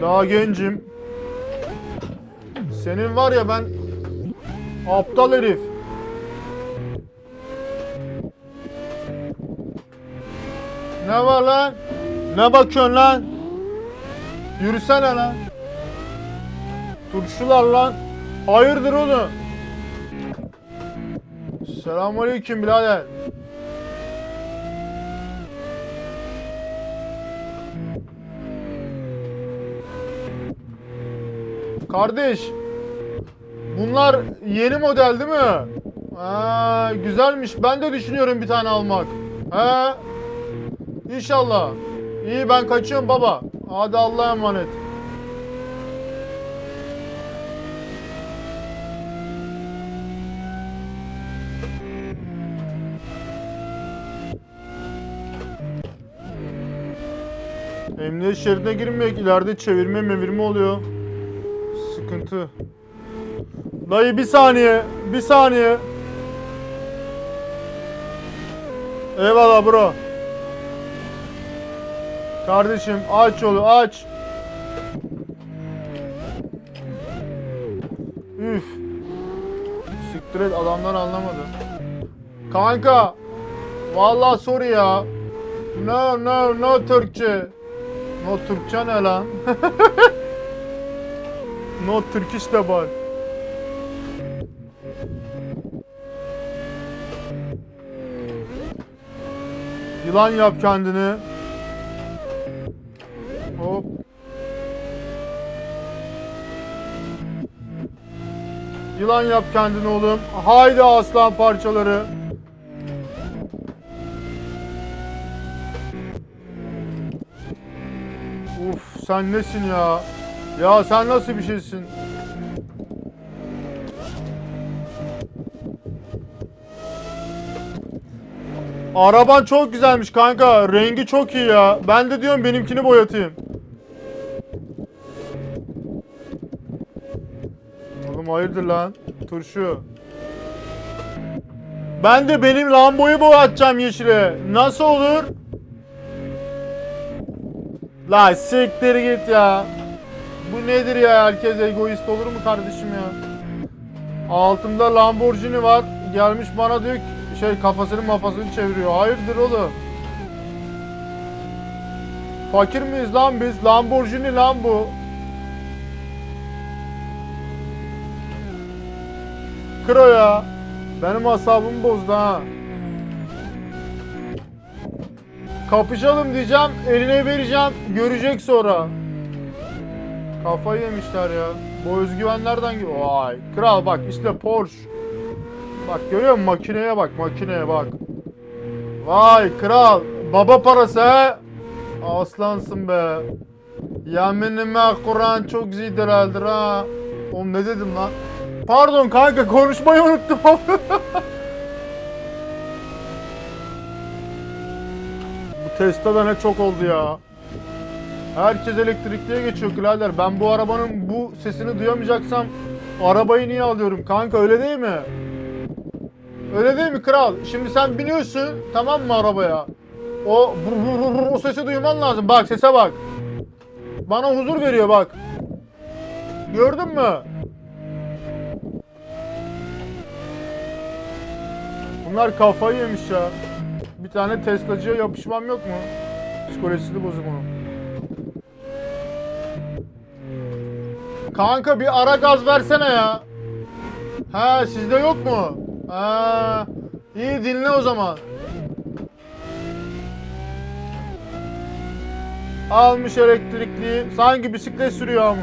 Daha gencim. Senin var ya ben aptal herif. Ne var lan? Ne bakıyorsun lan? Yürüsene lan. Turşular lan. Hayırdır oğlum? Selamünaleyküm birader. Kardeş. Bunlar yeni model değil mi? Ha, güzelmiş. Ben de düşünüyorum bir tane almak. He. İnşallah. İyi ben kaçıyorum baba. Hadi Allah'a emanet. Emniyet şeridine girmek ileride çevirme mevirme oluyor. Sıkıntı. Dayı bir saniye. Bir saniye. Eyvallah bro. Kardeşim aç yolu aç. Üf. Siktir et adamlar anlamadı. Kanka. Vallahi sorry ya. No no no Türkçe. No Türkçe ne lan? no Turkish de var. Yılan yap kendini. Hop. Yılan yap kendini oğlum. Haydi aslan parçaları. Uf sen nesin ya? Ya sen nasıl bir şeysin? Araban çok güzelmiş kanka. Rengi çok iyi ya. Ben de diyorum benimkini boyatayım. Oğlum hayırdır lan? Turşu. Ben de benim Lambo'yu boyatacağım yeşile. Nasıl olur? La siktir git ya. Bu nedir ya? Herkes egoist olur mu kardeşim ya? Altımda Lamborghini var. Gelmiş bana diyor ki şey kafasını mafasını çeviriyor. Hayırdır oğlum? Fakir miyiz lan biz? Lamborghini lan bu. Kro ya. Benim asabımı bozdu ha. Kapışalım diyeceğim, eline vereceğim, görecek sonra. Kafayı yemişler ya. Bu özgüven nereden geliyor? Vay. Kral bak işte Porsche. Bak görüyor musun makineye bak makineye bak. Vay kral. Baba parası he. Aslansın be. Yeminime Kur'an çok zidireldir ha. Oğlum ne dedim lan? Pardon kanka konuşmayı unuttum. Bu Tesla'da ne çok oldu ya. Herkes elektrikliye geçiyor birader. Ben bu arabanın bu sesini duyamayacaksam arabayı niye alıyorum kanka öyle değil mi? Öyle değil mi kral? Şimdi sen biniyorsun tamam mı arabaya? O vur vur vur o sesi duyman lazım. Bak sese bak. Bana huzur veriyor bak. Gördün mü? Bunlar kafayı yemiş ya. Bir tane Tesla'cıya yapışmam yok mu? Psikolojisi bozuk onun. Kanka bir ara gaz versene ya. Ha sizde yok mu? Ha iyi dinle o zaman. Almış elektrikli. Sanki bisiklet sürüyor ama.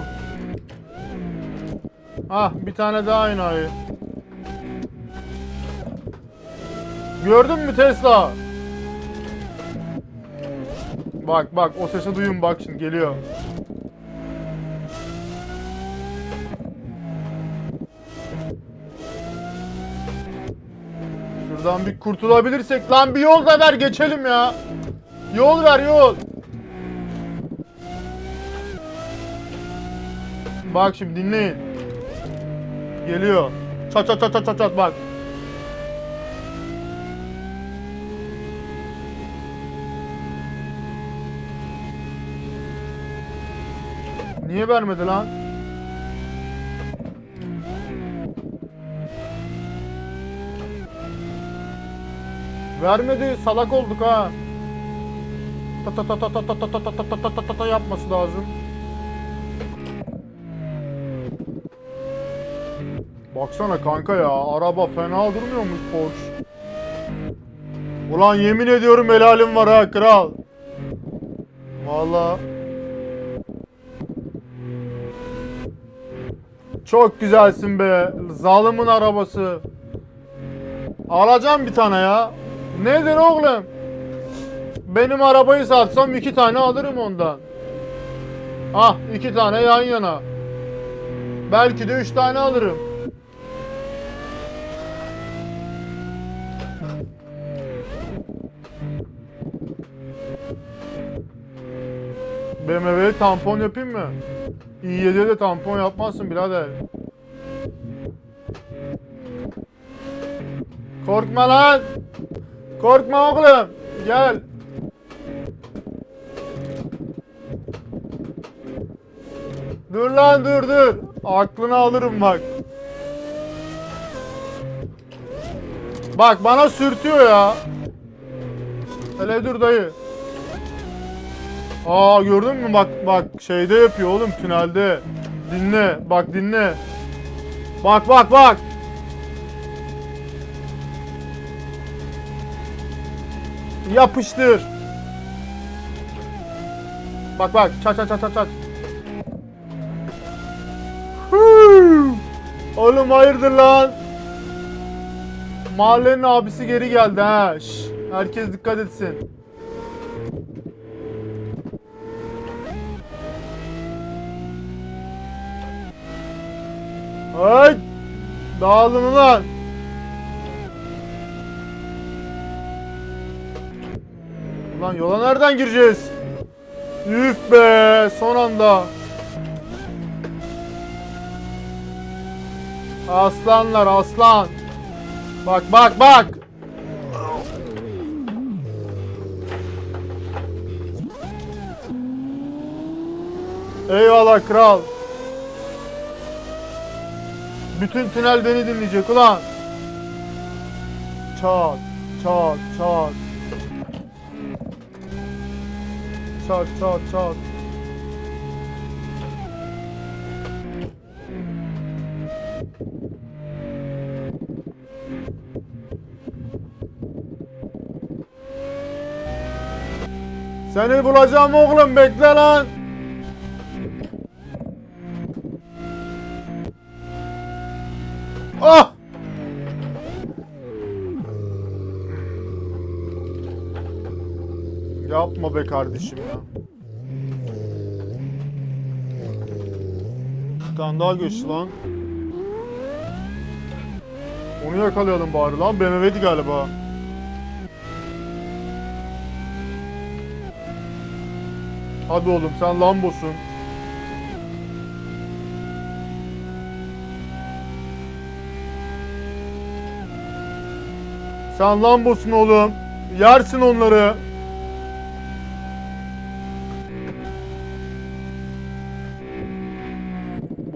Ah bir tane daha ayı. Gördün mü Tesla? Bak bak o sesi duyun bak şimdi geliyor. Şuradan bir kurtulabilirsek lan bir yol da ver geçelim ya. Yol ver yol. Bak şimdi dinleyin. Geliyor. Çat çat çat çat çat çat bak. Niye vermedi lan? Vermedi salak olduk ha. Ta ta ta ta ta ta ta ta ta ta ta ta ta ta yapması lazım. Baksana kanka ya araba fena durmuyormuş Porsche. Ulan yemin ediyorum helalim var ha kral. Vallahi. Çok güzelsin be. Zalimin arabası. Alacağım bir tane ya. Nedir oğlum? Benim arabayı satsam iki tane alırım ondan. Ah iki tane yan yana. Belki de üç tane alırım. BMW'ye tampon yapayım mı? i7'ye de tampon yapmazsın birader. Korkma lan. Korkma oğlum. Gel. Dur lan dur dur. Aklını alırım bak. Bak bana sürtüyor ya. Hele dur dayı. Aa gördün mü bak bak şeyde yapıyor oğlum tünelde. Dinle bak dinle. Bak bak bak. Yapıştır. Bak bak çat çat çat çat çat. Oğlum hayırdır lan? Mahallenin abisi geri geldi ha. Şş, herkes dikkat etsin. Ay! Dağılın ulan! Ulan yola nereden gireceğiz? Üf be! Son anda! Aslanlar aslan! Bak bak bak! Eyvallah kral! Bütün tünel beni dinleyecek ulan. Çat, çat, çat. Çat, çat, çat. Seni bulacağım oğlum bekle lan. Yapma be kardeşim ya. Bir tane daha geçti lan. Onu yakalayalım bari lan. BMW'di galiba. Hadi oğlum sen Lambo'sun. Sen Lambo'sun oğlum. Yersin onları.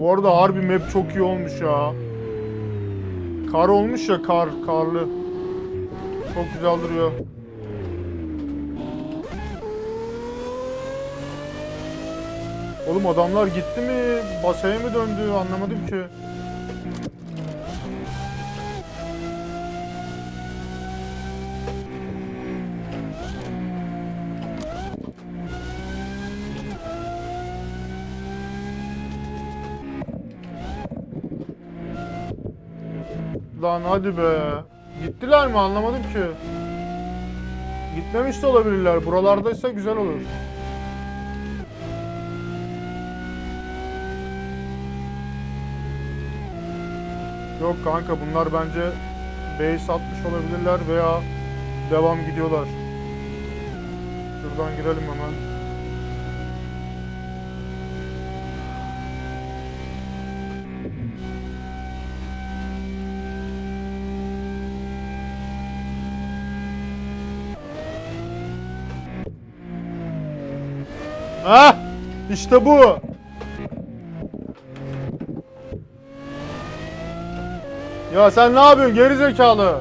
Bu arada harbi map çok iyi olmuş ya. Kar olmuş ya kar, karlı. Çok güzel duruyor. Oğlum adamlar gitti mi? Basaya mı döndü? Anlamadım ki. Lan hadi be. Gittiler mi anlamadım ki. Gitmemiş de olabilirler. Buralardaysa güzel olur. Yok kanka bunlar bence base atmış olabilirler veya devam gidiyorlar. Şuradan girelim hemen. Ah! İşte bu. Ya sen ne yapıyorsun geri zekalı?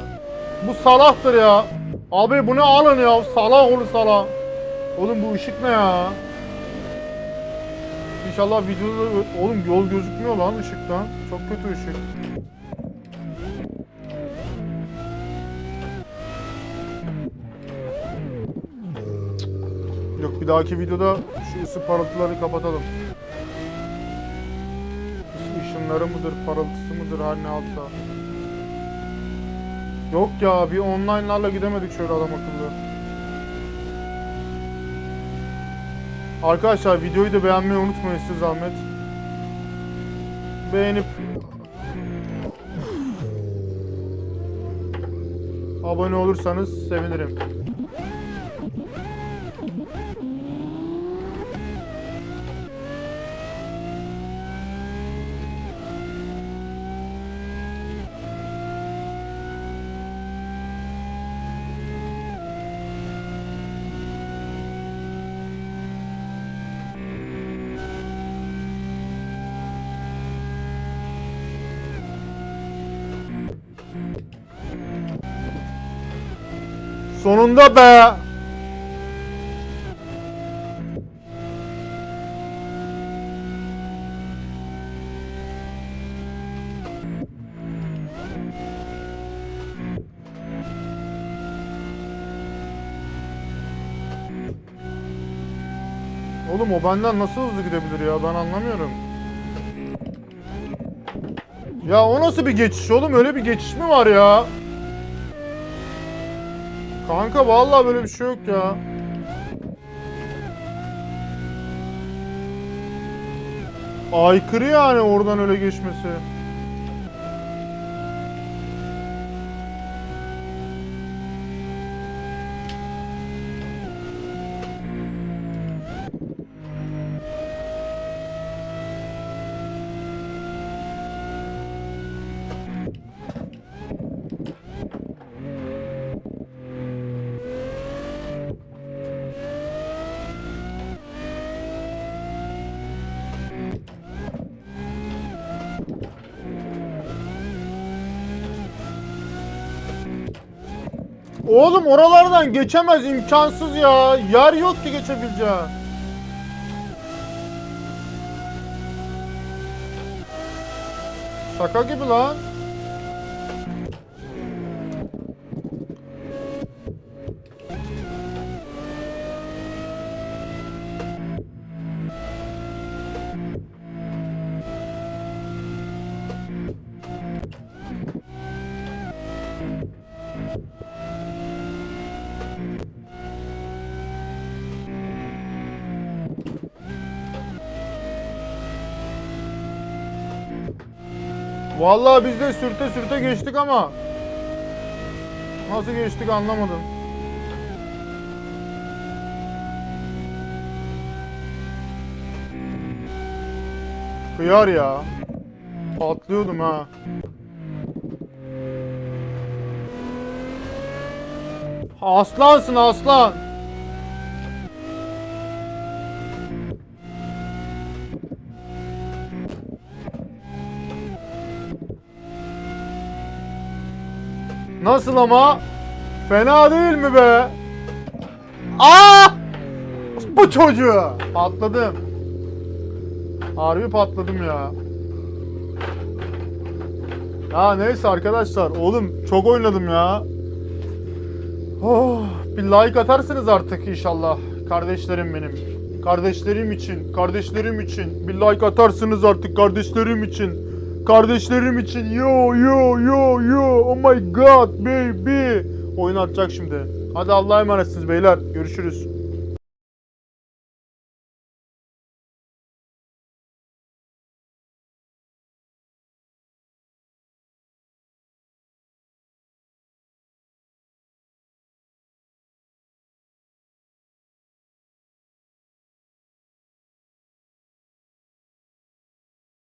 Bu salaktır ya. Abi bunu alın ya. Salak olur salak. Oğlum bu ışık ne ya? İnşallah videoda oğlum yol gözükmüyor lan ışıktan. Çok kötü ışık. Bir dahaki videoda şu ısı parıltıları kapatalım. Işınları mıdır, parıltısı mıdır her ne alsa. Yok ya bir online'larla gidemedik şöyle adam akıllı. Arkadaşlar videoyu da beğenmeyi unutmayın size zahmet. Beğenip abone olursanız sevinirim. Sonunda be! Oğlum o benden nasıl hızlı gidebilir ya ben anlamıyorum. Ya o nasıl bir geçiş oğlum öyle bir geçiş mi var ya? Kanka vallahi böyle bir şey yok ya. Aykırı yani oradan öyle geçmesi. Oğlum oralardan geçemez imkansız ya. Yer yok ki geçebileceği. Şaka gibi lan. Vallahi biz de sürte sürte geçtik ama nasıl geçtik anlamadım. Kıyar ya. Patlıyordum ha. Aslansın aslan. Nasıl ama? Fena değil mi be? Aa! Bu çocuğu. Patladım. Harbi patladım ya. Ya neyse arkadaşlar. Oğlum çok oynadım ya. Oh, bir like atarsınız artık inşallah. Kardeşlerim benim. Kardeşlerim için, kardeşlerim için. Bir like atarsınız artık kardeşlerim için. Kardeşlerim için. Yo yo yo yo. Oh my god baby. Oyun atacak şimdi. Hadi Allah'a emanetsiniz beyler. Görüşürüz.